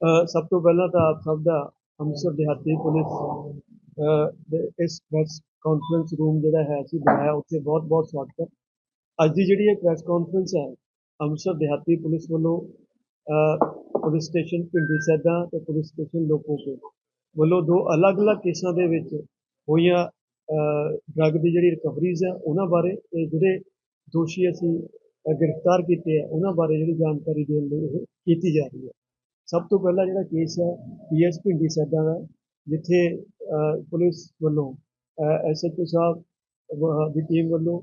ਸਭ ਤੋਂ ਪਹਿਲਾਂ ਤਾਂ ਆਪ ਸਭ ਦਾ ਅੰਮ੍ਰਿਤਸਰ ਦਿਹਾਤੀ ਪੁਲਿਸ ਇਸ ਪ੍ਰੈਸ ਕਾਨਫਰੰਸ ਰੂਮ ਜਿਹੜਾ ਹੈ ਅਸੀਂ ਬਣਾਇਆ, ਉੱਥੇ ਬਹੁਤ ਬਹੁਤ ਸਵਾਗਤ ਹੈ। ਅੱਜ ਦੀ ਜਿਹੜੀ ਇਹ ਪ੍ਰੈਸ ਕਾਨਫਰੰਸ ਹੈ, ਅੰਮ੍ਰਿਤਸਰ ਦਿਹਾਤੀ ਪੁਲਿਸ ਵੱਲੋਂ ਪੁਲਿਸ ਸਟੇਸ਼ਨ ਪਿੰਡੀ ਸੈਦਾ ਤੇ ਪੁਲਿਸ ਸਟੇਸ਼ਨ ਲੋਕੋਕੇ ਵੱਲੋਂ ਦੋ ਅਲੱਗ-ਅਲੱਗ ਕੇਸਾਂ ਦੇ ਵਿੱਚ ਹੋਈਆਂ ਡਰੱਗ ਦੀ ਜਿਹੜੀ ਰਿਕਵਰੀਜ਼ ਹੈ, ਉਹਨਾਂ ਬਾਰੇ ਤੇ ਜਿਹੜੇ ਦੋਸ਼ੀ ਅਸੀਂ ਗ੍ਰਿਫਤਾਰ ਕੀਤੇ ਆ ਉਹਨਾਂ ਬਾਰੇ ਜਿਹੜੀ ਜਾਣਕਾਰੀ ਦੇਣ ਲਈ ਇਹ ਕੀਤੀ ਜਾ ਰਹੀ ਹੈ। ਸਭ ਤੋਂ ਪਹਿਲਾਂ ਜਿਹੜਾ ਕੇਸ ਹੈ ਪੀਐਸ ਭਿੰਡੀ ਸੈਦਾ ਦਾ, ਜਿੱਥੇ ਪੁਲਿਸ ਵੱਲੋਂ ਐਸਐਚਓ ਸਾਹਿਬ ਵ- ਦੀ ਟੀਮ ਵੱਲੋਂ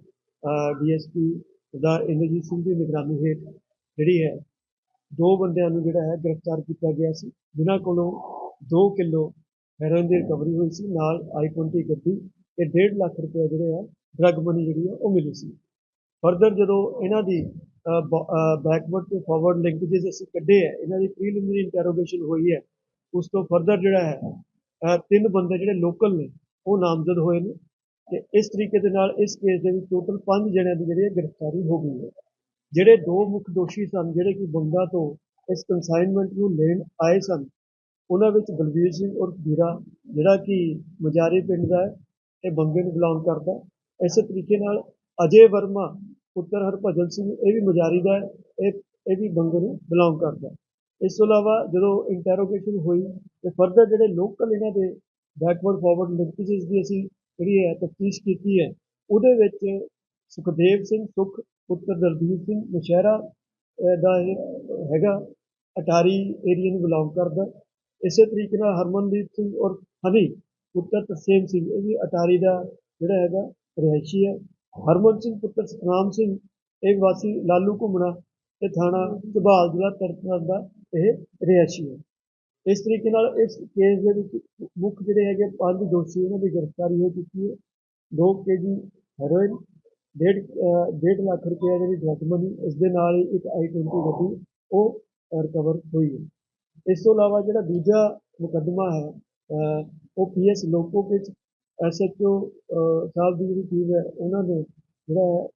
ਡੀਐਸਪੀ ਦਾ ਇੰਦਰਜੀਤ ਸਿੰਘ ਦੀ ਨਿਗਰਾਨੀ ਹੇਠ ਜਿਹੜੀ ਹੈ, ਦੋ ਬੰਦਿਆਂ ਨੂੰ ਜਿਹੜਾ ਹੈ ਗ੍ਰਿਫਤਾਰ ਕੀਤਾ ਗਿਆ ਸੀ, ਜਿਨ੍ਹਾਂ ਕੋਲੋਂ 2 ਕਿਲੋ ਹੈਰੋਇਨ ਦੀ ਰਿਕਵਰੀ ਹੋਈ ਸੀ, ਨਾਲ i20 ਗੱਡੀ ਤੇ 1.5 ਲੱਖ ਰੁਪਏ ਜਿਹੜੇ ਆ ਡਰੱਗ ਮਨੀ ਜਿਹੜੀ ਆ ਉਹ ਮਿਲੀ ਸੀ। ਫਰਦਰ ਜਦੋਂ ਇਹਨਾਂ ਦੀ ਬੈਕਵਰਡ ਤੇ ਫਾਰਵਰਡ ਲਿੰਕੇजेस ਅਸੀਂ ਕੱਢੇ ਆ ਇਹਨਾਂ ਦੀ ਪ੍ਰੀਲਿਮਿਨਰੀ ਇੰਟਰੋਗੇਸ਼ਨ ਹੋਈ ਹੈ। ਉਸ ਤੋਂ ਫਰਦਰ ਜਿਹੜਾ ਹੈ ਤਿੰਨ ਬੰਦੇ ਜਿਹੜੇ ਲੋਕਲ ਨੇ, ਉਹ ਨਾਮਜ਼ਦ ਹੋਏ ਨੇ ਤੇ ਇਸ ਤਰੀਕੇ ਦੇ ਨਾਲ ਇਸ ਕੇਸ ਦੇ ਵਿੱਚ ਟੋਟਲ 5 ਜਣਿਆਂ ਦੀ ਜਿਹੜੀ ਹੈ ਗ੍ਰਿਫਤਾਰੀ ਹੋ ਗਈ ਹੈ। ਜਿਹੜੇ ਦੋ ਮੁੱਖ ਦੋਸ਼ੀ ਸਨ, ਜਿਹੜੇ ਕਿ ਬੰਗਾ ਤੋਂ ਇਸ ਕੰਸਾਈਨਮੈਂਟ ਨੂੰ ਲੈਣ ਆਏ ਸਨ, ਉਹਨਾਂ ਵਿੱਚ ਬਲਵੀਰ ਸਿੰਘ ਔਰ ਵੀਰਾ, ਜਿਹੜਾ ਕਿ ਮਜ਼ਾਰੇ ਪਿੰਡ ਦਾ ਹੈ, ਇਹ ਬੰਗੇ ਨੂੰ ਬਿਲੋਂਗ ਕਰਦਾ ਹੈ। ਇਸੇ ਤਰੀਕੇ ਨਾਲ ਅਜੇ ਵਰਮਾ ਪੁੱਤਰ ਹਰਭਜਨ ਸਿੰਘ ਇਹ ਵੀ ਮਜਾਰੀ ਦਾ ਹੈ, ਇਹ ਇਹ ਵੀ ਬੰਗੇ ਨੂੰ ਬਿਲੋਂਗ ਕਰਦਾ ਇਸ ਤੋਂ ਇਲਾਵਾ ਜਦੋਂ ਇੰਟਰੋਗੇਸ਼ਨ ਹੋਈ, ਤੇ ਫਰਦਰ ਜਿਹੜੇ ਲੋਕਲ ਇਹਨਾਂ ਦੇ ਬੈਕਵਰਡ ਫਾਰਵਰਡ ਲਿੰਕੇजेस ਦੀ ਅਸੀਂ ਜਿਹੜੀ ਹੈ ਤਫਤੀਸ਼ ਕੀਤੀ ਹੈ, ਉਹਦੇ ਵਿੱਚ ਸੁਖਦੇਵ ਸਿੰਘ ਸੁਖ, ਪੁੱਤਰ ਦਲਬੀਰ ਸਿੰਘ ਨਸ਼ਹਿਰਾ ਦਾ ਹੈਗਾ, ਅਟਾਰੀ ਏਰੀਆ ਨੂੰ ਬਿਲੋਂਗ ਕਰਦਾ ਇਸੇ ਤਰੀਕੇ ਨਾਲ ਹਰਮਨਦੀਪ ਸਿੰਘ ਔਰ ਹਨੀ, ਪੁੱਤਰ ਤਰਸੇਮ ਸਿੰਘ, ਇਹ ਵੀ ਅਟਾਰੀ ਦਾ ਜਿਹੜਾ ਹੈਗਾ, ਰਿਹਾਇਸ਼ੀ ਹੈ। ਹਰਮਨ ਸਿੰਘ ਪੁੱਤਰ ਸਤਨਾਮ ਸਿੰਘ, ਇਹ ਵਾਸੀ ਲਾਲੂ ਘੁੰਮਣਾ ਤੇ ਥਾਣਾ ਝਬਾਲ ਜ਼ਿਲ੍ਹਾ ਤਰਨਤਾਰਨ ਦਾ ਇਹ ਰਿਹਾਇਸ਼ੀ ਹੈ। ਇਸ ਤਰੀਕੇ ਨਾਲ ਇਸ ਕੇਸ ਦੇ ਵਿੱਚ ਮੁੱਖ ਜਿਹੜੇ ਹੈਗੇ ਪੰਜ ਦੋਸ਼ੀ ਉਹਨਾਂ ਦੀ ਗ੍ਰਿਫਤਾਰੀ ਹੋ ਚੁੱਕੀ ਹੈ। 2 ਕੇਜੀ ਹੈਰੋਇਨ, ਡੇਢ ਡੇਢ ਲੱਖ ਰੁਪਏ ਜਿਹੜੀ ਡਰੱਗ ਮਨੀ, ਇਸ ਦੇ ਨਾਲ ਹੀ ਇੱਕ i20 ਗੱਡੀ, ਉਹ ਰਿਕਵਰ ਹੋਈ ਹੈ। ਇਸ ਤੋਂ ਇਲਾਵਾ ਜਿਹੜਾ ਦੂਜਾ ਮੁਕੱਦਮਾ ਹੈ ਉਹ ਪੀਐਸ ਲੋਕੋ ਵਿੱਚ ਐਸਐਚਓ ਸਾਹਿਬ ਦੀ ਜਿਹੜੀ ਟੀਮ ਹੈ, ਉਹਨਾਂ ਨੇ ਜਿਹੜਾ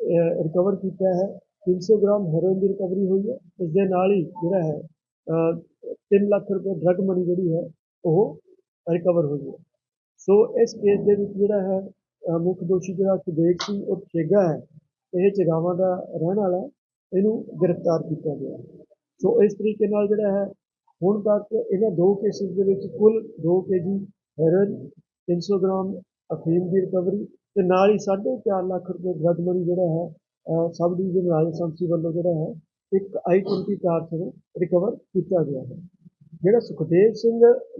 ਹੈ ਰਿਕਵਰ ਕੀਤਾ ਹੈ। 300 ਗ੍ਰਾਮ ਹੈਰੋਇਨ ਦੀ ਰਿਕਵਰੀ ਹੋਈ ਹੈ। ਇਸ ਦੇ ਨਾਲ ਹੀ ਜਿਹੜਾ ਹੈ ਅਹ 3 ਲੱਖ ਰੁਪਏ ਡਰੱਗ ਮਨੀ ਜਿਹੜੀ ਹੈ, ਉਹ ਰਿਕਵਰ ਹੋਈ ਹੈ। ਸੋ ਇਸ ਕੇਸ ਦੇ ਵਿੱਚ ਜਿਹੜਾ ਹੈ ਮੁੱਖ ਦੋਸ਼ੀ ਜਿਹੜਾ ਸੁਦੇਕ ਸਿੰਘ ਉਹ ਛੇਗਾ ਹੈ, ਇਹ ਚਗਾਵਾਂ ਦਾ ਰਹਿਣ ਵਾਲਾ ਇਹਨੂੰ ਗ੍ਰਿਫਤਾਰ ਕੀਤਾ ਗਿਆ ਸੋ ਇਸ ਤਰੀਕੇ ਨਾਲ ਜਿਹੜਾ ਹੈ, ਹੁਣ ਤੱਕ ਇਹਨਾਂ ਦੋ ਕੇਸਿਸ ਦੇ ਵਿੱਚ ਕੁੱਲ 2 ਕੇਜੀ ਹੈਰੋਇਨ 300 ਗ੍ਰਾਮ ਅਫੀਮ ਦੀ ਰਿਕਵਰੀ ਤੇ ਨਾਲ ਹੀ 4.5 ਲੱਖ ਰੁਪਏ ਡਰੱਗ ਮਨੀ ਜਿਹੜਾ ਹੈ ਸਬ ਡਿਵੀਜ਼ਨ ਰਾਜਸਥਾਨੀ ਵੱਲੋਂ ਜਿਹੜਾ ਹੈ, ਇੱਕ i20 ਕਾਰ ਤੋਂ ਰਿਕਵਰ ਕੀਤਾ ਗਿਆ ਹੈ। ਜਿਹੜਾ ਸੁਖਦੇਵ ਸਿੰਘ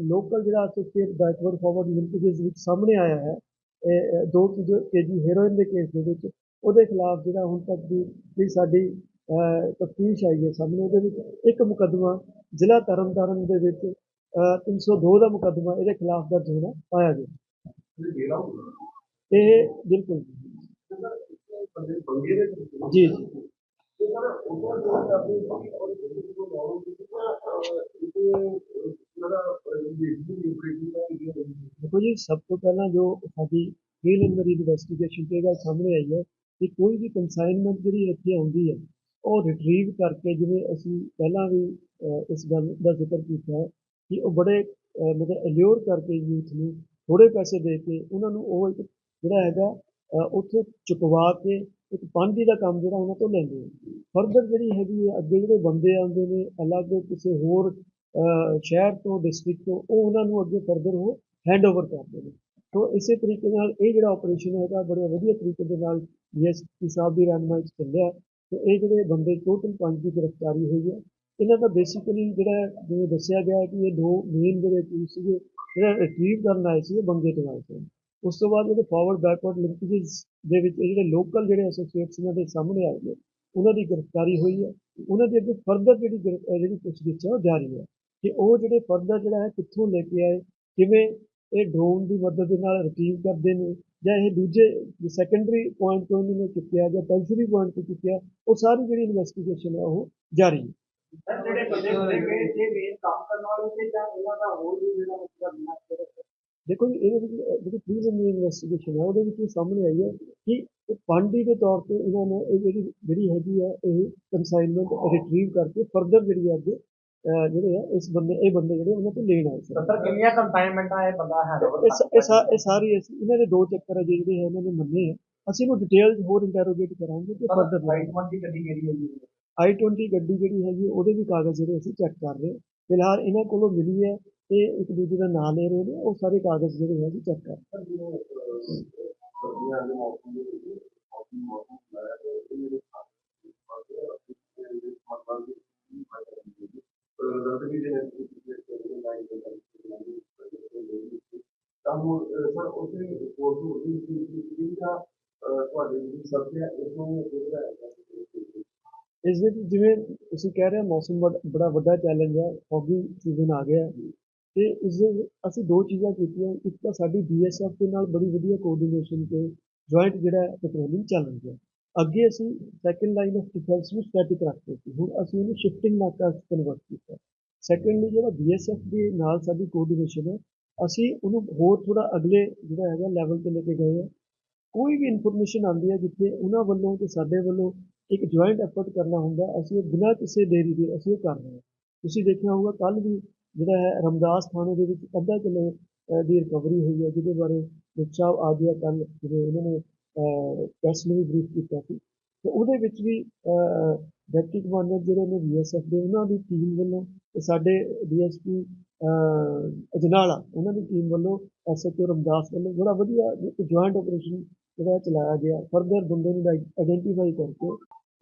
ਲੋਕਲ ਜਿਹੜਾ ਐਸੋਸੀਏਟ ਬੈਕਵਰਡ ਫਾਰਵਰਡ ਲਿੰਕੇजेस ਵਿੱਚ ਸਾਹਮਣੇ ਆਇਆ ਹੈ ਦੋ 2 ਕੇਜੀ ਹੈਰੋਇਨ ਦੇ ਕੇਸ ਦੇ ਵਿੱਚ, ਉਹਦੇ ਖਿਲਾਫ ਜਿਹੜਾ ਹੁਣ ਤੱਕ ਦੀ ਜਿਹੜੀ ਸਾਡੀ ਤਫਤੀਸ਼ ਆਈ ਹੈ ਸਾਹਮਣੇ, ਉਹਦੇ ਵਿੱਚ ਇੱਕ ਮੁਕੱਦਮਾ ਜ਼ਿਲ੍ਹਾ ਤਰਨਤਾਰਨ ਦੇ ਵਿੱਚ 302 ਦਾ ਮੁਕੱਦਮਾ ਇਹਦੇ ਖਿਲਾਫ ਦਰਜ ਹੋਣਾ ਪਾਇਆ ਗਿਆ ਇਹ ਬਿਲਕੁਲ ਜੀ ਜੀ ਦੇਖੋ ਜੀ ਸਭ ਤੋਂ ਪਹਿਲਾਂ ਜੋ ਸਾਡੀ ਪ੍ਰੀਲਿਮਿਨਰੀ ਇਨਵੈਸਟੀਗੇਸ਼ਨ ਤੇ ਇਹ ਗੱਲ ਸਾਹਮਣੇ ਆਈ ਹੈ ਕਿ ਕੋਈ ਵੀ ਕੰਸਾਈਨਮੈਂਟ ਜਿਹੜੀ ਇੱਥੇ ਆਉਂਦੀ ਹੈ ਉਹ ਰਿਟਰੀਵ ਕਰਕੇ ਜਿਵੇਂ ਅਸੀਂ ਪਹਿਲਾਂ ਵੀ ਅਹ, ਇਸ ਗੱਲ ਦਾ ਜ਼ਿਕਰ ਕੀਤਾ ਹੈ ਕਿ ਉਹ ਬੜੇ ਮਤਲਬ ਅਲਿਓਰ ਕਰਕੇ ਯੂਥ ਨੂੰ ਥੋੜੇ ਪੈਸੇ ਦੇ ਕੇ ਉਹਨਾਂ ਨੂੰ ਉਹ ਇੱਕ ਜਿਹੜਾ ਹੈਗਾ ਉੱਥੇ ਚੁਕਵਾ ਕੇ ਇੱਕ ਪਾਂਡੀ ਦਾ ਕੰਮ ਜਿਹੜਾ ਉਹਨਾਂ ਤੋਂ ਲੈਂਦੇ ਆ। ਫਰਦਰ ਜਿਹੜੀ ਹੈਗੀ ਹੈ ਅੱਗੇ ਜਿਹੜੇ ਬੰਦੇ ਆਉਂਦੇ ਨੇ, ਅਲੱਗ ਕਿਸੇ ਹੋਰ ਸ਼ਹਿਰ ਤੋਂ ਡਿਸਟ੍ਰਿਕਟ ਤੋਂ, ਉਹ ਉਹਨਾਂ ਨੂੰ ਅੱਗੇ ਫਰਦਰ ਉਹ ਹੈਂਡਓਵਰ ਕਰਦੇ ਨੇ। ਤੋਂ ਇਸੇ ਤਰੀਕੇ ਨਾਲ ਇਹ ਜਿਹੜਾ ਆਪਰੇਸ਼ਨ ਹੈਗਾ, ਬੜੇ ਵਧੀਆ ਤਰੀਕੇ ਦੇ ਨਾਲ ਡੀਐਸਪੀ ਸਾਹਿਬ ਦੀ ਰਹਿਨਮਾਈ 'ਚ ਚੱਲਿਆ। ਤੇ ਇਹ ਜਿਹੜੇ ਬੰਦੇ ਟੋਟਲ ਪੰਜ ਦੀ ਗ੍ਰਿਫਤਾਰੀ ਹੋਈ ਹੈ ਇਹਨਾਂ ਦਾ ਬੇਸਿਕਲੀ ਜਿਹੜਾ ਜਿਵੇਂ ਦੱਸਿਆ ਗਿਆ ਕਿ ਇਹ ਦੋ ਮੇਨ ਜਿਹੜੇ ਕੀ ਸੀਗੇ, ਜਿਹੜਾ ਰਿਟਰੀਵ ਕਰਨ ਆਏ ਸੀ ਬੰਗੇ ਤੋਂ ਆਏ ਸੀ। ਉਸ ਤੋਂ ਬਾਅਦ ਜਿਹੜੇ ਫਾਰਵਰਡ ਬੈਕਵਰਡ ਲਿੰਕੇजेस ਦੇ ਵਿੱਚ ਇਹ ਜਿਹੜੇ ਲੋਕਲ ਜਿਹੜੇ ਐਸੋਸੀਏਟਸ ਇਹਨਾਂ ਦੇ ਸਾਹਮਣੇ ਆਏ ਨੇ, ਉਹਨਾਂ ਦੀ ਗ੍ਰਿਫਤਾਰੀ ਹੋਈ ਹੈ। ਉਹਨਾਂ ਦੇ ਅੱਗੇ ਫਰਦਰ ਜਿਹੜੀ ਗ੍ਰਿਫ- ਜਿਹੜੀ ਪੁੱਛਗਿੱਛ ਹੈ ਉਹ ਜਾਰੀ ਹੈ। ਕਿ ਉਹ ਜਿਹੜੇ ਫਰਦਰ ਜਿਹੜਾ ਹੈ, ਕਿੱਥੋਂ ਲੈ ਕੇ ਆਏ, ਕਿਵੇਂ ਇਹ ਡਰੋਨ ਦੀ ਮਦਦ ਦੇ ਨਾਲ ਰਿਟਰੀਵ ਕਰਦੇ ਨੇ, ਜਾਂ ਇਹ ਦੂਜੇ ਸੈਕੰਡਰੀ ਪੁਆਇੰਟ ਤੋਂ ਇਹਨਾਂ ਨੇ ਚੁੱਕਿਆ ਜਾਂ ਟੈਰਸ਼ਰੀ ਪੁਆਇੰਟ ਤੋਂ ਚੁੱਕਿਆ, ਉਹ ਸਾਰੀ ਜਿਹੜੀ ਇਨਵੈਸਟੀਗੇਸ਼ਨ ਹੈ, ਉਹ ਜਾਰੀ ਹੈ। ਜਿਹੜੇ ਬੰਦੇ ਫੜੇ ਗਏ ਇਹ ਮੇਨ ਕੰਮ ਕਰਨ ਵਾਲੇ ਸੀ ਜਾਂ ਇਹਨਾਂ ਦਾ ਹੋਰ ਵੀ ਜਿਹੜਾ ਮਤਲਬ ਬਿਨਾਂ ਦੇਖੋ ਜੀ ਇਹਦੇ ਵਿੱਚ ਜਿਹੜੀ ਪ੍ਰੀਲਿਮਿਨਰੀ ਇਨਵੈਸਟੀਗੇਸ਼ਨ ਹੈ ਉਹਦੇ ਵਿੱਚ ਇਹ ਸਾਹਮਣੇ ਆਈ ਹੈ ਕਿ ਪਾਂਡੀ ਦੇ ਤੌਰ ਤੇ ਇਹਨਾਂ ਨੇ ਇਹ ਜਿਹੜੀ ਜਿਹੜੀ ਹੈਗੀ ਹੈ ਇਹ ਕੰਸਾਈਨਮੈਂਟ ਰਿਟਰੀਵ ਕਰਕੇ ਫਰਦਰ ਜਿਹੜੀ ਹੈ ਅੱਗੇ ਜਿਹੜੇ ਆ ਇਸ ਬੰਦੇ ਇਹ ਬੰਦੇ ਜਿਹੜੇ ਉਹਨਾਂ ਤੋਂ ਲੈਣ ਆਏ ਸੀ। ਸਰ ਕਿੰਨੀਆਂ ਕੰਸਾਈਨਮੈਂਟਾਂ ਇਹ ਬੰਦਾ ਹੈ ਇਹ ਸਾਰੀ ਇਹਨਾਂ ਦੇ ਦੋ ਚੱਕਰ ਜਿਹੜੇ ਹੈ ਇਹਨਾਂ ਨੇ ਮੰਨੇ ਅਸੀਂ ਇਹਨੂੰ ਡਿਟੇਲ ਹੋਰ ਇੰਟਰੋਗੇਟ ਕਰਾਂਗੇ ਤੇ ਫਰਦਰ ਰਾਈਟ ਦੀ ਗੱਡੀ ਕਿਹੜੀ ਹੈ ਜੀ i20 ਗੱਡੀ ਜਿਹੜੀ ਹੈਗੀ, ਉਹਦੇ ਵੀ ਕਾਗਜ਼ ਜਿਹੜੇ ਅਸੀਂ ਚੈੱਕ ਕਰ ਰਹੇ ਹਾਂ ਫਿਲਹਾਲ ਇਹਨਾਂ ਕੋਲੋਂ ਮਿਲੀ ਹੈ ਤੇ ਇੱਕ ਦੂਜੇ ਦਾ ਨਾਂ ਲੈ ਰਹੇ ਨੇ, ਉਹ ਸਾਰੇ ਕਾਗਜ਼ ਜਿਹੜੇ ਹੈ ਅਸੀਂ ਚੈੱਕ ਕਰ ਰਹੇ ਹਾਂ। ਸਰਦੀਆਂ ਦੇ ਮੌਸਮ ਦੇ ਵਿੱਚ ਮੌਸਮ ਮੌਸਮ ਹੁੰਦਾ ਹੈ ਤੇ ਇਹ ਜਿਹੜੇ ਖਾਸ ਕਰਕੇ ਦੇ ਮਤਲਬ ਦੀ ਪਰ ਰਿਜ਼ਲਟ ਵੀ ਜਿਹੜੇ ਪਿਛਲੇ ਜਿਹੜੇ ਲਾਈਨ ਦੇ ਨਾਲ ਤਾਂ ਹੁਣ ਸਰ ਉਸੇ ਰਿਪੋਰਟ ਨੂੰ ਉਹਦੀ ਸੀ ਜਿਹਦਾ ਤੁਹਾਡੇ ਜਿਹੜੀ ਸਰਦੀਆਂ ਇਹਨੂੰ ਜਿਹੜਾ ਹੈ ਇਸ ਦੇ ਵਿੱਚ ਜਿਵੇਂ ਤੁਸੀਂ ਕਹਿ ਰਹੇ ਹੋ ਮੌਸਮ ਬੜ- ਬੜਾ ਵੱਡਾ ਚੈਲੰਜ ਹੈ ਫੌਗੀ ਸੀਜ਼ਨ ਆ ਗਿਆ ਹੈ, ਤੇ ਇਸ ਅਸੀਂ ਦੋ ਚੀਜ਼ਾਂ ਕੀਤੀਆਂ, ਇੱਕ ਤਾਂ ਸਾਡੀ ਬੀਐਸਐਫ ਦੇ ਨਾਲ ਬੜੀ ਵਧੀਆ ਕੋਆਰਡੀਨੇਸ਼ਨ ਤੇ ਜੁਆਇੰਟ ਜਿਹੜਾ ਪੈਟਰੋਲਿੰਗ ਚੱਲ ਰਹੀ ਹੈ। ਅੱਗੇ ਅਸੀਂ ਸੈਕੰਡ ਲਾਈਨ ਆਫ ਡਿਫੈਂਸ ਨੂੰ ਸਟੈਟਿਕ ਰੱਖਦੇ ਸੀ, ਹੁਣ ਅਸੀਂ ਉਹਨੂੰ ਸ਼ਿਫਟਿੰਗ ਨਾਕਾ ਕਨਵਰਟ ਕੀਤਾ ਸੈਕੰਡਲੀ ਜਿਹੜਾ ਬੀਐਸਐਫ ਦੇ ਨਾਲ ਸਾਡੀ ਕੋਆਰਡੀਨੇਸ਼ਨ ਹੈ, ਅਸੀਂ ਉਹਨੂੰ ਹੋਰ ਥੋੜਾ ਅਗਲੇ ਜਿਹੜਾ ਹੈਗਾ ਲੈਵਲ ਤੇ ਲੈ ਕੇ ਗਏ ਹਾਂ। ਕੋਈ ਵੀ ਇਨਫੋਰਮੇਸ਼ਨ ਆਉਂਦੀ ਹੈ ਜਿੱਥੇ ਉਹਨਾਂ ਵੱਲੋਂ ਤੇ ਸਾਡੇ ਵੱਲੋਂ ਇੱਕ ਜੁਆਇੰਟ ਐਫਰਟ ਕਰਨਾ ਹੁੰਦਾ, ਅਸੀਂ ਉਹ ਬਿਨਾਂ ਕਿਸੇ ਦੇਰੀ ਦੇ ਅਸੀਂ ਉਹ ਕਰ ਰਹੇ ਹਾਂ। ਤੁਸੀਂ ਦੇਖਿਆ ਹੋਊਗਾ ਕੱਲ ਵੀ ਜਿਹੜਾ ਹੈ ਰਮਦਾਸ ਥਾਣੇ ਦੇ ਵਿੱਚ ਅੱਧਾ ਕਿਲੋ ਦੀ ਰਿਕਵਰੀ ਹੋਈ ਹੈ, ਜਿਹਦੇ ਬਾਰੇ ਮੁਖੀ ਸਾਹਿਬ ਆ ਗਿਆ ਕੱਲ ਜਿਹੜੇ ਉਹਨਾਂ ਨੇ ਪ੍ਰੈਸ ਨੂੰ ਵੀ ਬਰੀਫ ਕੀਤਾ ਸੀ। ਤੇ ਉਹਦੇ ਵਿੱਚ ਵੀ ਡਿਪਟੀ ਕਮਾਂਡਰ ਜਿਹੜੇ ਨੇ ਬੀਐਸਐਫ ਦੇ, ਉਹਨਾਂ ਦੀ ਟੀਮ ਵੱਲੋਂ ਤੇ ਸਾਡੇ ਡੀਐਸਪੀ ਅਜਨਾਲਾ, ਉਹਨਾਂ ਦੀ ਟੀਮ ਵੱਲੋਂ ਐਸਐਚਓ ਰਮਦਾਸ ਵੱਲੋਂ ਬੜਾ ਵਧੀਆ ਜੁਆਇੰਟ ਆਪਰੇਸ਼ਨ ਜਿਹੜਾ ਚਲਾਇਆ ਗਿਆ ਫਰਦਰ ਬੰਦੇ ਨੂੰ ਆਇਡੈਂਟੀਫਾਈ ਕਰਕੇ,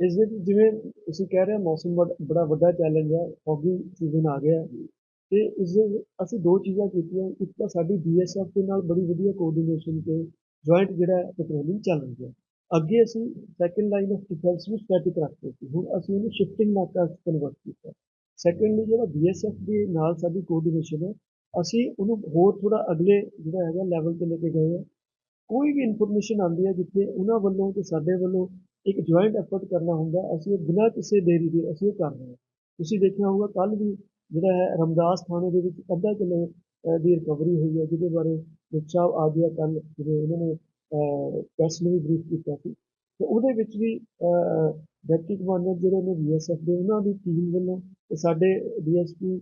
ਇਸ ਦੇ ਵਿੱਚ ਜਿਵੇਂ ਤੁਸੀਂ ਕਹਿ ਰਹੇ ਹੋ ਮੌਸਮ ਬੜ- ਬੜਾ ਵੱਡਾ ਚੈਲੰਜ ਹੈ ਫੌਗੀ ਸੀਜ਼ਨ ਆ ਗਿਆ ਹੈ, ਤੇ ਇਸ ਅਸੀਂ ਦੋ ਚੀਜ਼ਾਂ ਕੀਤੀਆਂ, ਇੱਕ ਤਾਂ ਸਾਡੀ ਬੀਐਸਐਫ ਦੇ ਨਾਲ ਬੜੀ ਵਧੀਆ ਕੋਆਰਡੀਨੇਸ਼ਨ ਤੇ ਜੁਆਇੰਟ ਜਿਹੜਾ ਪੈਟਰੋਲਿੰਗ ਚੱਲ ਰਹੀ ਹੈ। ਅੱਗੇ ਅਸੀਂ ਸੈਕੰਡ ਲਾਈਨ ਆਫ ਡਿਫੈਂਸ ਨੂੰ ਸਟੈਟਿਕ ਰੱਖਦੇ ਸੀ, ਹੁਣ ਅਸੀਂ ਉਹਨੂੰ ਸ਼ਿਫਟਿੰਗ ਨਾਕਾ ਚ ਕਨਵਰਟ ਕੀਤਾ ਸੈਕੰਡਲੀ ਜਿਹੜਾ ਬੀਐਸਐਫ ਦੇ ਨਾਲ ਸਾਡੀ ਕੋਆਰਡੀਨੇਸ਼ਨ ਹੈ, ਅਸੀਂ ਉਹਨੂੰ ਹੋਰ ਥੋੜਾ ਅਗਲੇ ਜਿਹੜਾ ਹੈਗਾ ਲੈਵਲ ਤੇ ਲੈ ਕੇ ਗਏ ਹਾਂ ਕੋਈ ਵੀ ਇਨਫੋਰਮੇਸ਼ਨ ਆਉਂਦੀ ਹੈ ਜਿੱਥੇ ਉਹਨਾਂ ਵੱਲੋਂ ਤੇ ਸਾਡੇ ਵੱਲੋਂ ਇੱਕ ਜੁਆਇੰਟ ਐਫਰਟ ਕਰਨਾ ਹੁੰਦਾ ਅਸੀਂ ਉਹ ਬਿਨਾਂ ਕਿਸੇ ਦੇਰੀ ਦੇ ਅਸੀਂ ਉਹ ਕਰ ਰਹੇ ਹਾਂ। ਤੁਸੀਂ ਦੇਖਿਆ ਹੋਊਗਾ ਕੱਲ ਵੀ ਜਿਹੜਾ ਹੈ ਰਮਦਾਸ ਥਾਣੇ ਦੇ ਵਿੱਚ ਅੱਧਾ ਕਿਲੋ ਦੀ ਰਿਕਵਰੀ ਹੋਈ ਹੈ, ਜਿਹਦੇ ਬਾਰੇ ਮੁਖੀ ਸਾਹਿਬ ਆ ਗਿਆ ਕੱਲ ਜਿਹੜੇ ਉਹਨਾਂ ਨੇ ਪ੍ਰੈਸ ਨੂੰ ਵੀ ਬਰੀਫ ਕੀਤਾ ਸੀ। ਤੇ ਉਹਦੇ ਵਿੱਚ ਵੀ ਡਿਪਟੀ ਕਮਾਂਡਰ ਜਿਹੜੇ ਨੇ ਬੀਐਸਐਫ ਦੇ, ਉਹਨਾਂ ਦੀ ਟੀਮ ਵੱਲੋਂ ਤੇ ਸਾਡੇ ਡੀਐਸਪੀ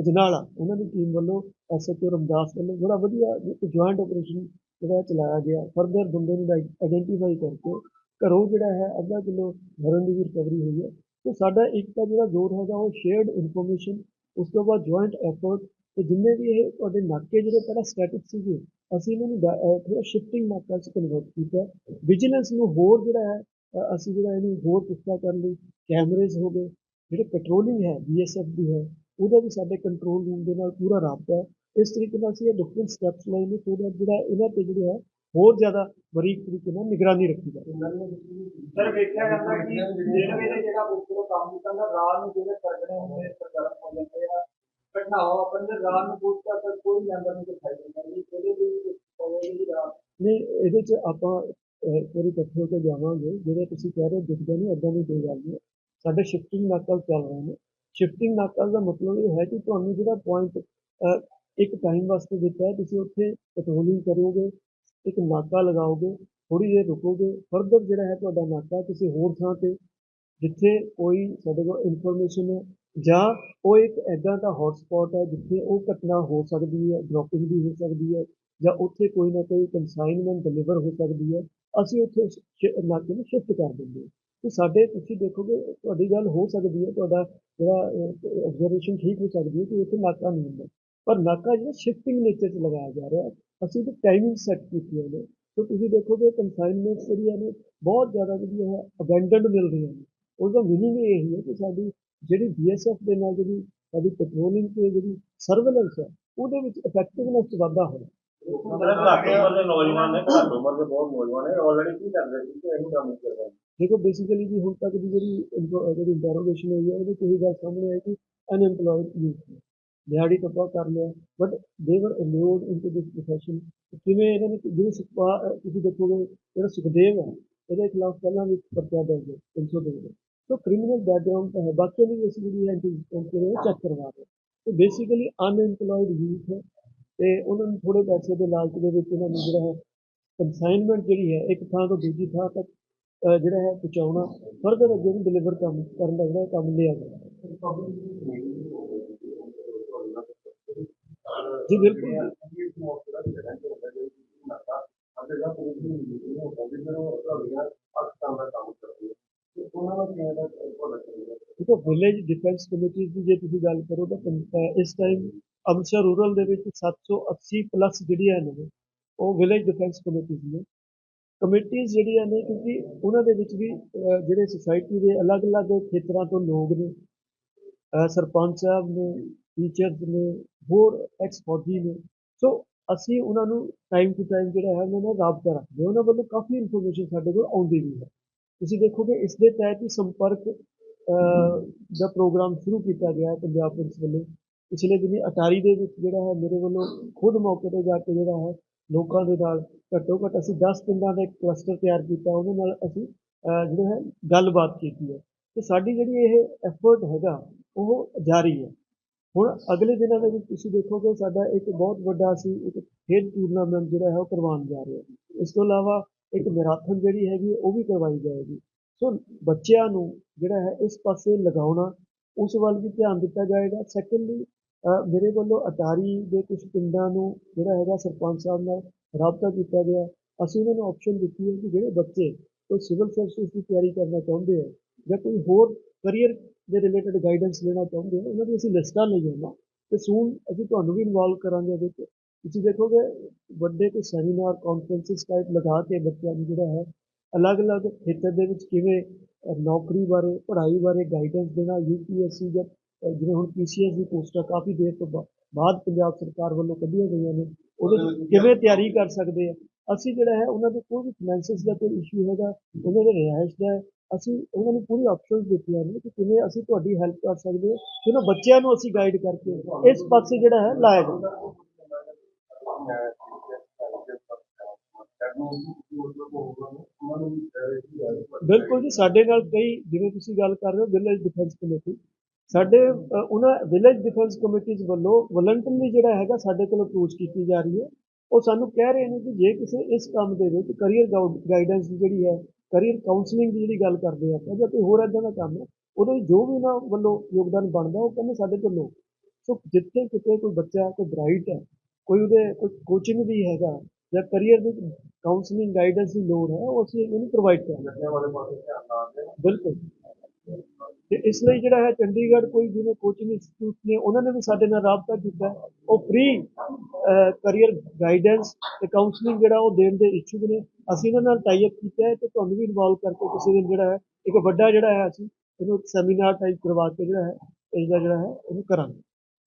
ਅਜਨਾਲਾ, ਉਹਨਾਂ ਦੀ ਟੀਮ ਵੱਲੋਂ ਐਸਐਚਓ ਰਮਦਾਸ ਵੱਲੋਂ ਬੜਾ ਵਧੀਆ ਜੁਆਇੰਟ ਆਪਰੇਸ਼ਨ ਜਿਹੜਾ ਚਲਾਇਆ ਗਿਆ ਫਰਦਰ ਬੰਦੇ ਨੂੰ ਆਇਡੈਂਟੀਫਾਈ ਕਰਕੇ ਘਰੋਂ ਜਿਹੜਾ ਹੈ ਅੱਧਾ ਕਿਲੋ ਹੈਰੋਇਨ ਦੀ ਵੀ ਰਿਕਵਰੀ ਹੋਈ ਹੈ। ਤੇ ਸਾਡਾ ਇੱਕ ਤਾਂ ਜਿਹੜਾ ਜ਼ੋਰ ਹੈਗਾ ਉਹ ਸ਼ੇਅਰਡ ਇਨਫੋਰਮੇਸ਼ਨ ਉਸ ਤੋਂ ਬਾਅਦ ਜੁਆਇੰਟ ਐਫਰਟ ਤੇ ਜਿੰਨੇ ਵੀ ਇਹ ਤੁਹਾਡੇ ਨਾਕੇ ਜਿਹੜੇ ਪਹਿਲਾਂ ਸਟੈਟਿਕ ਸੀਗੇ, ਅਸੀਂ ਇਹਨਾਂ ਨੂੰ ਡਾ- ਥੋੜਾ ਸ਼ਿਫਟਿੰਗ ਨਾਕਾ ਚ ਕਨਵਰਟ ਕੀਤਾ। ਵਿਜੀਲੈਂਸ ਨੂੰ ਹੋਰ ਜਿਹੜਾ ਹੈ ਅਸੀਂ ਜਿਹੜਾ ਇਹਨੂੰ ਹੋਰ ਪੁਖਤਾ ਕਰਨ ਲਈ ਕੈਮਰੇਜ਼ ਹੋ ਗਏ। ਜਿਹੜੇ ਪੈਟਰੋਲਿੰਗ ਹੈ ਬੀਐਸਐਫ ਦੀ ਹੈ, ਉਹਦਾ ਵੀ ਸਾਡੇ ਕੰਟਰੋਲ ਰੂਮ ਦੇ ਨਾਲ ਪੂਰਾ ਰਾਬਤਾ ਹੈ। ਇਸ ਤਰੀਕੇ ਨਾਲ ਅਸੀਂ ਇਹ ਡਿਫਰੈਂਟ ਸਟੈਪਸ ਲਏ ਨੇ ਸੋ that ਜਿਹੜਾ ਇਹਨਾਂ ਤੇ ਜਿਹੜੇ ਹੈ ਹੋਰ ਜ਼ਿਆਦਾ ਬਰੀਕ ਤਰੀਕੇ ਨਾਲ ਨਿਗਰਾਨੀ ਰੱਖੀ ਜਾਵੇ। ਸਰ ਵੇਖਿਆ ਜਾਂਦਾ ਕਿ ਰੇਲਵੇ ਦੇ ਜਿਹੜਾ ਬੁੱਕਰੋ ਕੰਮ ਕੀਤਾ ਨਾ ਰਾਤ ਨੂੰ ਜਿਹੜੇ ਸਰਗਣੇ ਹੁੰਦੇ ਸਰਗਰਮ ਹੋ ਜਾਂਦੇ ਆ। ਘਟਨਾਵਾਂ ਦੇ ਰਾਤ ਨੂੰ ਪੁੱਛਦਾ ਤਾਂ ਕੋਈ ਮੈਂਬਰ ਨਹੀਂ ਦਿਖਾਈ ਦਿੰਦਾ ਜੀ ਇਹਦੇ ਲਈ ਕੋਈ ਰਾਤ ਨਹੀਂ ਇਹਦੇ 'ਚ ਆਪਾਂ ਵਾਰੀ ਇਕੱਠੇ ਹੋ ਕੇ ਜਾਵਾਂਗੇ ਜਿਹੜੇ ਤੁਸੀਂ ਕਹਿ ਰਹੇ ਹੋ ਦਿਖਦੇ ਨਹੀਂ ਏਦਾਂ ਦੀ ਕੋਈ ਗੱਲ ਨਹੀਂ। ਸਾਡੇ ਸ਼ਿਫਟਿੰਗ ਨਾਕਲ ਚੱਲ ਰਹੇ ਨੇ ਸ਼ਿਫਟਿੰਗ ਨਾਕਲ ਦਾ ਮਤਲਬ ਇਹ ਹੈ ਕਿ ਤੁਹਾਨੂੰ ਜਿਹੜਾ ਪੁਆਇੰਟ ਇੱਕ ਟਾਈਮ ਵਾਸਤੇ ਦਿੱਤਾ ਹੈ, ਤੁਸੀਂ ਉੱਥੇ ਪੈਟਰੋਲਿੰਗ ਕਰੋਗੇ, ਇੱਕ ਨਾਕਾ ਲਗਾਓਗੇ ਥੋੜੀ ਦੇਰ ਰੁਕੋਗੇ ਫਰਦਰ ਜਿਹੜਾ ਹੈ ਤੁਹਾਡਾ ਨਾਕਾ ਕਿਸੇ ਹੋਰ ਥਾਂ ਤੇ, ਜਿੱਥੇ ਕੋਈ ਸਾਡੇ ਕੋਲ ਇਨਫੋਰਮੇਸ਼ਨ ਹੈ, ਜਾਂ ਉਹ ਇੱਕ ਐਦਾਂ ਦਾ ਹੌਟਸਪੌਟ ਹੈ ਜਿੱਥੇ ਉਹ ਘਟਨਾ ਹੋ ਸਕਦੀ ਹੈ ਡ੍ਰੌਪਿੰਗ ਵੀ ਹੋ ਸਕਦੀ ਹੈ, ਜਾਂ ਉੱਥੇ ਕੋਈ ਨਾ ਕੋਈ ਕੰਸਾਈਨਮੈਂਟ ਡਿਲੀਵਰ ਹੋ ਸਕਦੀ ਹੈ, ਅਸੀਂ ਉੱਥੇ ਨਾਕੇ ਨੂੰ ਸ਼ਿਫਟ ਕਰ ਦਿੰਦੇ ਹਾਂ। ਤੇ ਸਾਡੇ ਤੁਸੀਂ ਦੇਖੋਗੇ, ਤੁਹਾਡੀ ਗੱਲ ਹੋ ਸਕਦੀ ਹੈ, ਤੁਹਾਡਾ ਜਿਹੜਾ ਆਬਜ਼ਰਵੇਸ਼ਨ ਠੀਕ ਹੋ ਸਕਦੀ ਹੈ ਕਿ ਉੱਥੇ ਨਾਕਾ ਨਹੀਂ ਹੁੰਦਾ। ਪਰ ਨਾਕਾ ਜਿਹੜਾ ਸ਼ਿਫਟਿੰਗ ਨੇਚਰ 'ਚ ਲਗਾਇਆ ਜਾ ਰਿਹਾ ਅਸੀਂ ਤੇ ਟਾਈਮਿੰਗ ਸੈੱਟ ਕੀਤੀ ਹੈ ਨੇ ਸੋ ਤੁਸੀਂ ਦੇਖੋਗੇ ਕੰਸਾਈਨਮੈਂਟਸ ਜਿਹੜੀਆਂ ਨੇ ਬਹੁਤ ਜ਼ਿਆਦਾ ਜਿਹੜੀਆਂ ਹੈ ਅਬੈਂਡਨਡ ਮਿਲ ਰਹੀਆਂ ਨੇ। ਉਹਦਾ ਮੀਨਿੰਗ ਇਹ ਹੀ ਕਿ ਸਾਡੀ ਜਿਹੜੀ ਬੀਐਸਐਫ ਦੇ ਨਾਲ ਜਿਹੜੀ ਸਾਡੀ ਪੈਟਰੋਲਿੰਗ ਤੇ ਜਿਹੜੀ ਸਰਵੇਲੈਂਸ ਹੈ ਉਹਦੇ ਵਿੱਚ ਇਫੈਕਟਿਵਨੈਸ 'ਚ ਵਾਧਾ ਹੋਇਆ। ਦੇਖੋ ਬੇਸਿਕਲੀ ਜੀ ਹੁਣ ਤੱਕ ਦੀ ਜਿਹੜੀ ਜਿਹੜੀ ਇੰਟਰੋਗੇਸ਼ਨ ਹੋਈ ਹੈ ਉਹਦੇ 'ਚ ਇਹੀ ਗੱਲ ਸਾਹਮਣੇ ਆਈ ਕਿ ਅਨਐਮਪਲੋਇਡ ਯੂਥ ਦਿਹਾੜੀ ਟੱਪਾ ਕਰ ਲਿਆ ਬਟ ਦੇ ਵਰ ਅਲੋਡ ਇਨਟੂ ਦਿਸ ਪ੍ਰੋਫੈਸ਼ਨ ਕਿਵੇਂ ਇਹਨਾਂ ਨੇ, ਜਿਵੇਂ ਸੁਖਪਾ ਤੁਸੀਂ ਦੇਖੋਗੇ, ਜਿਹੜਾ ਸੁਖਦੇਵ ਹੈ, ਇਹਦੇ ਖਿਲਾਫ ਪਹਿਲਾਂ ਵੀ ਪਰਚਾ ਦਰਜ ਹੈ 302 ਦਾ ਸੋ ਕ੍ਰਿਮੀਨਲ ਬੈਕਗ੍ਰਾਉਂਡ ਤਾਂ ਹੈ, ਬਾਕੀ ਵੀ ਇਸ ਜਿਹੜੀ ਐਂਟੀ ਚੈੱਕ ਕਰਵਾ ਰਹੇ ਤੇ ਬੇਸਿਕਲੀ ਅਨਐਮਪਲੋਇਡ ਯੂਥ ਹੈ, ਤੇ ਉਹਨਾਂ ਨੂੰ ਥੋੜੇ ਪੈਸੇ ਦੇ ਲਾਲਚ ਦੇ ਵਿੱਚ ਉਹਨਾਂ ਨੂੰ ਜਿਹੜਾ ਹੈ ਕੰਸਾਈਨਮੈਂਟ ਜਿਹੜੀ ਹੈ, ਇੱਕ ਥਾਂ ਤੋਂ ਦੂਜੀ ਥਾਂ ਤੱਕ ਜਿਹੜਾ ਹੈ, ਪਹੁੰਚਾਉਣਾ, ਫਰਦਰ ਅੱਗੇ ਨੂੰ ਡਿਲੀਵਰ ਕੰਮ ਕਰਨ ਦਾ ਜਿਹੜਾ ਕੰਮ ਲਿਆ ਗਿਆ। ਜੀ, ਬਿਲਕੁਲ। ਦੇਖੋ ਵਿਲੇਜ ਡਿਫੈਂਸ ਕਮੇਟੀਜ਼ ਦੀ ਜੇ ਤੁਸੀਂ ਗੱਲ ਕਰੋ ਤਾਂ ਇਸ ਟਾਈਮ ਅੰਮ੍ਰਿਤਸਰ ਰੂਰਲ ਦੇ ਵਿੱਚ 780 ਪਲੱਸ ਜਿਹੜੀਆਂ ਨੇ, ਉਹ ਵਿਲੇਜ ਡਿਫੈਂਸ ਕਮੇਟੀਜ਼ ਨੇ ਕਮੇਟੀਆਂ ਜਿਹੜੀਆਂ ਨੇ, ਕਿਉਂਕਿ ਉਹਨਾਂ ਦੇ ਵਿੱਚ ਵੀ ਜਿਹੜੇ ਸੁਸਾਇਟੀ ਦੇ ਅਲੱਗ-ਅਲੱਗ ਖੇਤਰਾਂ ਤੋਂ ਲੋਕ ਨੇ ਸਰਪੰਚ ਸਾਹਿਬ ਨੇ ਟੀਚਰਸ ਨੇ, ਹੋਰ ਐਕਸ ਫੌਜੀ ਨੇ। ਸੋ ਅਸੀਂ ਉਹਨਾਂ ਨੂੰ ਟਾਈਮ ਟੂ ਟਾਈਮ ਜਿਹੜਾ ਹੈ, ਉਹਨਾਂ ਨਾਲ ਰਾਬਤਾ ਰੱਖਦੇ ਉਹਨਾਂ ਵੱਲੋਂ ਕਾਫੀ ਇਨਫੋਰਮੇਸ਼ਨ ਸਾਡੇ ਕੋਲ ਆਉਂਦੀ ਵੀ ਹੈ। ਤੁਸੀਂ ਦੇਖੋਗੇ, ਇਸ ਦੇ ਤਹਿਤ ਹੀ ਸੰਪਰਕ ਦਾ ਪ੍ਰੋਗਰਾਮ ਸ਼ੁਰੂ ਕੀਤਾ ਗਿਆ ਹੈ ਪੰਜਾਬ ਪੁਲਿਸ ਵੱਲੋਂ। ਪਿਛਲੇ ਦਿਨੀ ਅਟਾਰੀ ਦੇ ਵਿੱਚ ਜਿਹੜਾ ਹੈ, ਮੇਰੇ ਵੱਲੋਂ ਖੁਦ ਮੌਕੇ ਤੇ ਜਾ ਕੇ ਜਿਹੜਾ ਹੈ, ਲੋਕਾਂ ਦੇ ਨਾਲ ਘੱਟੋ ਘੱਟ ਅਸੀਂ 10 ਪਿੰਡਾਂ ਦਾ ਇੱਕ ਕਲਸਟਰ ਤਿਆਰ ਕੀਤਾ। ਉਹਦੇ ਨਾਲ ਅਸੀਂ ਜਿਹੜਾ ਹੈ, ਗੱਲਬਾਤ ਕੀਤੀ ਹੈ। ਤੇ ਸਾਡੀ ਜਿਹੜੀ ਇਹ ਐਫਰਟ ਹੈਗਾ, ਉਹ ਜਾਰੀ ਹੈ। ਹੁਣ ਅਗਲੇ ਦਿਨਾਂ ਦੇ ਵਿੱਚ ਤੁਸੀਂ ਦੇਖੋਗੇ ਸਾਡਾ ਇੱਕ ਬਹੁਤ ਵੱਡਾ ਅਸੀਂ ਇੱਕ ਖੇਡ ਟੂਰਨਾਮੈਂਟ ਜਿਹੜਾ ਹੈ ਉਹ ਕਰਵਾਉਣ ਜਾ ਰਹੇ ਹਾਂ। ਇਸ ਤੋਂ ਇਲਾਵਾ ਇੱਕ ਮੈਰਾਥਨ ਜਿਹੜੀ ਹੈਗੀ ਉਹ ਵੀ ਕਰਵਾਈ ਜਾਏਗੀ। ਸੋ ਬੱਚਿਆਂ ਨੂੰ ਜਿਹੜਾ ਹੈ ਇਸ ਪਾਸੇ ਲਗਾਉਣਾ, ਉਸ ਵੱਲ ਵੀ ਧਿਆਨ ਦਿੱਤਾ ਜਾਏਗਾ। ਸੈਕੰਡਲੀ ਮੇਰੇ ਵੱਲੋਂ ਅਟਾਰੀ ਦੇ ਕੁਝ ਪਿੰਡਾਂ ਨੂੰ ਜਿਹੜਾ ਹੈਗਾ ਸਰਪੰਚ ਸਾਹਿਬ ਨਾਲ ਰਾਬਤਾ ਕੀਤਾ ਗਿਆ। ਅਸੀਂ ਉਹਨਾਂ ਨੂੰ ਆਪਸ਼ਨ ਦਿੱਤੀ ਹੈ ਕਿ ਜਿਹੜੇ ਬੱਚੇ ਕੋਈ ਸਿਵਲ ਸਰਵਿਸ ਦੀ ਤਿਆਰੀ ਕਰਨਾ ਚਾਹੁੰਦੇ ਆ ਜਾਂ ਕੋਈ ਹੋਰ ਕਰੀਅਰ ਦੇ ਰਿਲੇਟਡ ਗਾਈਡੈਂਸ ਲੈਣਾ ਚਾਹੁੰਦੇ ਹੋ, ਉਹਨਾਂ ਦੀ ਅਸੀਂ ਲਿਸਟਾਂ ਲਈਆਂ ਨਾ ਤੇ ਸੂਨ ਅਸੀਂ ਤੁਹਾਨੂੰ ਵੀ ਇਨਵੋਲਵ ਕਰਾਂਗੇ ਇਹਦੇ ਵਿੱਚ। ਤੁਸੀਂ ਦੇਖੋਗੇ, ਵੱਡੇ ਕੋਈ ਸੈਮੀਨਾਰ ਕਾਨਫਰੰਸਿਸ ਟਾਈਪ ਲਗਾ ਕੇ ਬੱਚਿਆਂ ਨੂੰ ਜਿਹੜਾ ਹੈ, ਅਲੱਗ-ਅਲੱਗ ਖੇਤਰ ਦੇ ਵਿੱਚ ਕਿਵੇਂ ਨੌਕਰੀ ਬਾਰੇ, ਪੜ੍ਹਾਈ ਬਾਰੇ ਗਾਈਡੈਂਸ ਦੇਣਾ ਯੂਪੀਐਸਸੀ ਜਾਂ ਜਿਵੇਂ ਹੁਣ ਪੀਸੀਐਸ ਦੀ ਪੋਸਟਾਂ ਕਾਫੀ ਦੇਰ ਤੋਂ ਬਾ- ਬਾਅਦ ਪੰਜਾਬ ਸਰਕਾਰ ਵੱਲੋਂ ਕੱਢੀਆਂ ਗਈਆਂ ਨੇ। ਉਹਦੇ ਕਿਵੇਂ ਤਿਆਰੀ ਕਰ ਸਕਦੇ ਆ? ਅਸੀਂ ਜਿਹੜਾ ਹੈ, ਉਹਨਾਂ ਦੇ ਕੋਈ ਵੀ ਫਾਈਨੈਂਸਿਸ ਦਾ ਕੋਈ ਇਸ਼ੂ ਹੈਗਾ, ਉਹਨਾਂ ਦੇ ਰਿਹਾਇਸ਼ ਦਾ ਅਸੀਂ ਉਹਨਾਂ ਨੂੰ ਪੂਰੀ ਆਪਸ਼ਨਸ ਦਿੱਤੀਆਂ ਨੇ ਕਿ ਕਿਵੇਂ ਅਸੀਂ ਤੁਹਾਡੀ ਹੈਲਪ ਕਰ ਸਕਦੇ ਹਾਂ, ਕਿ ਉਹਨਾਂ ਬੱਚਿਆਂ ਨੂੰ ਅਸੀਂ ਗਾਈਡ ਕਰਕੇ ਇਸ ਪਾਸੇ ਜਿਹੜਾ ਹੈ ਲਾਇਆ ਜਾਵੇ। ਬਿਲਕੁਲ ਜੀ, ਸਾਡੇ ਨਾਲ ਕਈ ਜਿਵੇਂ ਤੁਸੀਂ ਗੱਲ ਕਰ ਰਹੇ ਹੋ ਵਿਲੇਜ ਡਿਫੈਂਸ ਕਮੇਟੀ ਸਾਡੇ ਉਹਨਾਂ ਵਿਲੇਜ ਡਿਫੈਂਸ ਕਮੇਟੀਜ਼ ਵੱਲੋਂ ਵਲੰਟਰਲੀ ਜਿਹੜਾ ਹੈਗਾ ਸਾਡੇ ਕੋਲ ਅਪਰੋਚ ਕੀਤੀ ਜਾ ਰਹੀ ਹੈ। ਉਹ ਸਾਨੂੰ ਕਹਿ ਰਹੇ ਨੇ ਕਿ ਜੇ ਕਿਸੇ ਇਸ ਕੰਮ ਦੇ ਵਿੱਚ ਕਰੀਅਰ ਗਾਈਡੈਂਸ ਜਿਹੜੀ ਹੈ ਕਰੀਅਰ ਕਾਉਂਸਲਿੰਗ ਦੀ ਜਿਹੜੀ ਗੱਲ ਕਰਦੇ ਆਪਾਂ ਜਾਂ ਕੋਈ ਹੋਰ ਇਦਾਂ ਦਾ ਕੰਮ ਹੈ ਉਹਦੇ ਵਿੱਚ ਜੋ ਵੀ ਉਹਨਾਂ ਵੱਲੋਂ ਯੋਗਦਾਨ ਬਣਦਾ ਉਹ ਕਹਿੰਦੇ ਸਾਡੇ ਕੋਲ ਲਓ ਸੋ ਜਿੱਥੇ ਕਿਤੇ ਕੋਈ ਬੱਚਾ ਕੋਈ ਬ੍ਰਾਈਟ ਹੈ ਕੋਈ ਉਹਦੇ ਕੋਈ ਕੋਚਿੰਗ ਵੀ ਹੈਗਾ ਜਾਂ ਕਰੀਅਰ ਦੀ ਕਾਉਂਸਲਿੰਗ ਗਾਈਡੈਂਸ ਦੀ ਲੋੜ ਹੈ ਉਹ ਅਸੀਂ ਉਹਨੂੰ ਪ੍ਰੋਵਾਈਡ ਕਰਾਂਗੇ। ਬਿਲਕੁਲ। ਤੇ ਇਸ ਲਈ ਜਿਹੜਾ ਹੈ ਚੰਡੀਗੜ੍ਹ ਕੋਈ ਜਿਵੇਂ ਕੋਚਿੰਗ ਇੰਸਟੀਚਿਊਟ ਨੇ ਉਹਨਾਂ ਨੇ ਵੀ ਸਾਡੇ ਨਾਲ ਰਾਬਤਾ ਕੀਤਾ। ਉਹ ਫ੍ਰੀ ਕਰੀਅਰ ਗਾਈਡੈਂਸ ਤੇ ਕਾਉਂਸਲਿੰਗ ਜਿਹੜਾ ਉਹ ਦੇਣ ਦੇ ਇੱਛੁਕ ਨੇ। ਅਸੀਂ ਇਹਨਾਂ ਨਾਲ ਟਾਈ ਅਪ ਕੀਤਾ ਹੈ ਤੇ ਤੁਹਾਨੂੰ ਵੀ ਇਨਵੋਲਵ ਕਰਕੇ ਕਿਸੇ ਦਿਨ ਜਿਹੜਾ ਹੈ, ਇੱਕ ਵੱਡਾ ਜਿਹੜਾ ਹੈ ਅਸੀਂ ਇਹਨੂੰ ਸੈਮੀਨਾਰ ਟਾਈਪ ਕਰਵਾ ਕੇ ਜਿਹੜਾ ਹੈ ਇਸ ਦਾ ਜਿਹੜਾ ਹੈ, ਇਹਨੂੰ ਕਰਾਂਗੇ।